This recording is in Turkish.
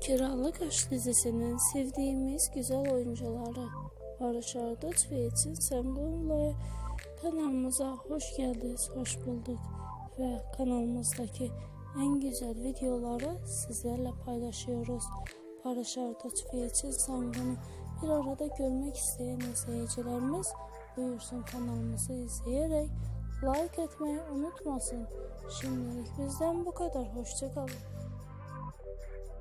Kiralık Aşk dizisinin sevdiğimiz güzel oyuncuları Barış Arduç ve Eçin Sengul'la kanalımıza hoş geldiniz, hoş bulduk ve kanalımızdaki en güzel videoları sizlerle paylaşıyoruz. Barış Arduç ve Eçin Sengul'u bir arada görmek isteyen izleyicilerimiz buyursun kanalımızı izleyerek like etmeyi unutmasın. Şimdilik bizden bu kadar. Hoşçakalın.